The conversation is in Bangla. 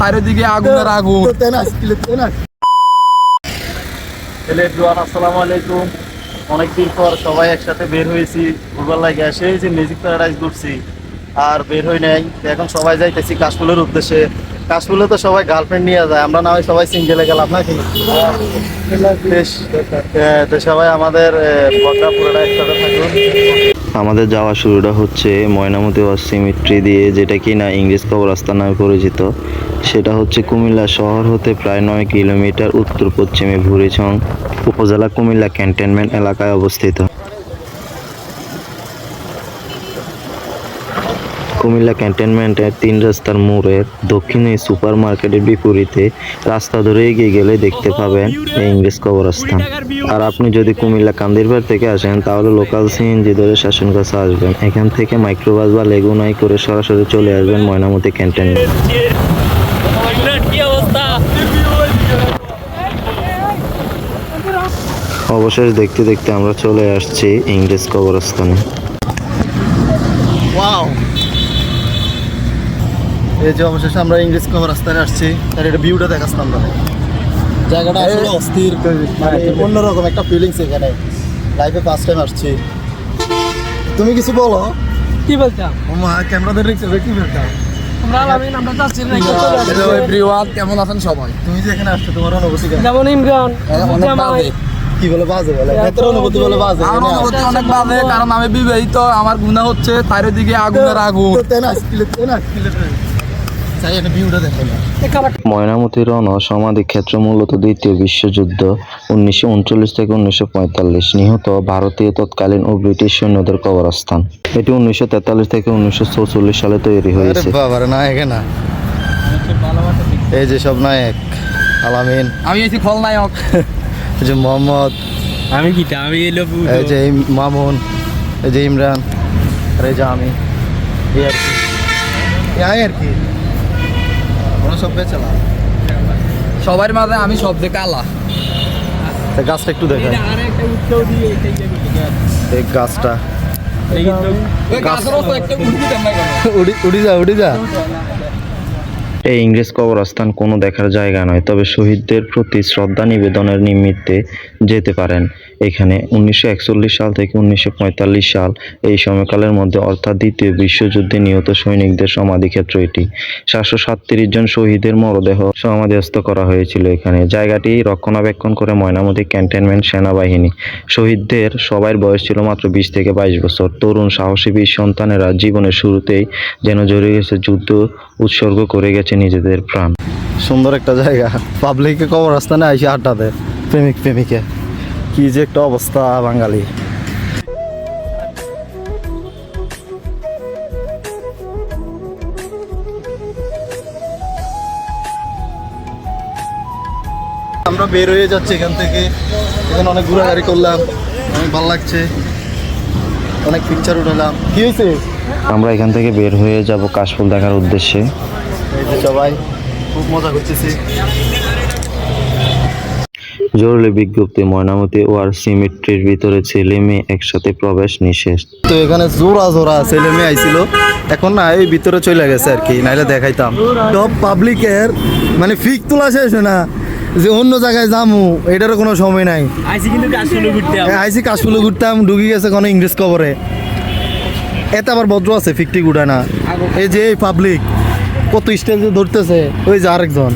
চারিদিকে আগুন। তেনাস হ্যালো আসসালামু আলাইকুম। অনেকদিন পর সবাই একসাথে বের হয়েছি। ঘুরবার লাগে আসে যে মিউজিক প্যারাডাইজ ঘুরছি। আর বের হই নাই। এখন সবাই যাইতেছি কাশফুলের উদ্দেশ্যে। কাশফুলে তো সবাই গার্লফ্রেন্ড নিয়ে যায়, আমরা না হয় সবাই সিঙ্গেলে গেলাম নাকি? তো সবাই আমাদের আমাদের যাওয়া শুরুটা হচ্ছে ময়নামতি সিমিট্রি দিয়ে, যেটা কি না ইংরেজ কবরস্থান নামে পরিচিত। সেটা হচ্ছে কুমিল্লা শহর হতে প্রায় নয় কিলোমিটার উত্তর পশ্চিমে ভুরিছং উপজেলা কুমিল্লা ক্যান্টনমেন্ট এলাকায় অবস্থিত। কুমিল্লা ক্যান্টনমেন্টের তিন রাস্তার মোড়ের দক্ষিণে সুপার মার্কেটের বিপরীতে রাস্তা ধরে এগিয়ে গেলে দেখতে পাবেন এই ইংরেজ কবরস্থান। আর আপনি যদি কুমিল্লা কান্দিরবার থেকে আসেন, তাহলে লোকাল সিএনজি ধরে শাসন কাছে আসবেন। এখান থেকে মাইক্রোবাস বা লেগুনাই করে সরাসরি চলে আসবেন ময়নামতি ক্যান্টনমেন্ট। অবশেষ দেখতে দেখতে আমরা চলে আসছি ইংরেজ কবরস্থানে। ওয়াও এই যে অবশেষে আমরা ইংলিশ কভার রাস্তায় আসছি এটা ভিউটা দেখাচ্ছিলাম আমরা। জায়গাটা আসলে অস্থির মানে অন্যরকম একটা ফিলিংস এখানে। লাইফে ফার্স্ট টাইম আসছি। তুমি কিছু বলো? কি বলতাম ও মা ক্যামেরা ধরে রেখেছো কি বলতাম আমরা আলামিন আমরা যাচ্ছি না হ্যালো এভরিওয়ান কেমন আছেন সবাই? তুমি যে এখানে আসছো তোমার অনুভূতি যেমন ইমরান বাজে। কি বলে বাজে বলে? ভেতরে অনুভূতি বলে বাজে আমার অনুভূতি অনেক বাজে কারণ আমি বিবাহিত আমার গুণা হচ্ছে চারিদিকে আগুনের আগুন। ময়নামতি রণ সমাধি ক্ষেত্র মূলত দ্বিতীয় বিশ্বযুদ্ধ উনিশশো উনচল্লিশ থেকে উনিশশো পঁয়তাল্লিশ। নিহত ভারতীয় তৎকালীন ও ব্রিটিশ সৈন্যদের কবরস্থান। এটি উনিশশো তেতাল্লিশ থেকে উনিশশো সালে তৈরি হয়েছে। বাবা রে নায়ক না। এই যে সব নায়ক আলামিন। আমি এসি খলনায়ক এই যে মোহাম্মদ। আমি কি আমি এলো এই যে মামুন এই যে ইমরান আর এই যে আমি। এই আর কি। এই আর কি। আমরা সব বেচলাম সবার মাঝে আমি সব কালা আলা। গাছটা একটু দেখাই। আর একটা উৎসব দিয়ে এটাই এই গাছটা। উড়ি যা উড়ি যা। এই ইংরেজ কবরস্থান কোনো দেখার জায়গা নয়, তবে শহীদদের প্রতি শ্রদ্ধা নিবেদনের নিমিত্তে যেতে পারেন। এখানে উনিশশো একচল্লিশ সাল থেকে উনিশশো পঁয়তাল্লিশ সাল এই সময়কালের মধ্যে, অর্থাৎ দ্বিতীয় বিশ্বযুদ্ধে নিহত সৈনিকদের সমাধিক্ষেত্র এটি। সাতশো সাতত্রিশ জন শহীদের মরদেহ সমাধিস্থ করা হয়েছিল এখানে। জায়গাটি রক্ষণাবেক্ষণ করে ময়নামতি ক্যান্টনমেন্ট সেনাবাহিনী। শহীদদের সবার বয়স ছিল মাত্র বিশ থেকে বাইশ বছর। তরুণ সাহসী বীর সন্তানেরা জীবনের শুরুতেই যেন জড়িয়ে গেছে যুদ্ধ উৎসর্গ করে গেছে নিজেদের প্রাণ। সুন্দর একটা জায়গা। পাবলিকে কবরস্থানে আইসি আড্ডাতে। প্রেমিক, প্রেমিকে। কি যে একটা অবস্থা বাঙালি। আমরা বের হয়ে যাচ্ছি এখান থেকে। এখানে অনেক ঘোরাঘুরি করলাম, অনেক ভালো লাগছে। অনেক পিকচার উঠালাম। কি হয়েছে? আমরা এখান থেকে বের হয়ে যাব কাশফুল দেখার উদ্দেশ্যে। সবাই খুব মজা করতেছি। জরুরি বিজ্ঞপ্তি ময়নামতি ওয়ার সিমেট্রির ভিতরে ছেলে মেয়ে একসাথে প্রবেশ নিষেধ। তো এখানে জোড়া জোড়া ছেলে মেয়ে আইছিল। এখন না এই ভিতরে চলে গেছে আর কি নাইলে দেখাইতাম। সব পাবলিকের মানে ফিক তোলা শেষ না। যে অন্য জায়গায় যামু এটারও কোনো সময় নাই। আইসি কিন্তু করতে এই আইসি কাশফুলে ঘুরতাম ঢুকি গেছে কোনো ইংরেজ কবরে এতে আবার ভদ্র আছে, ফিকটি গুড়া না। এই যে পাবলিক কত স্টাইল ধরতেছে, ওই যে আরেকজন।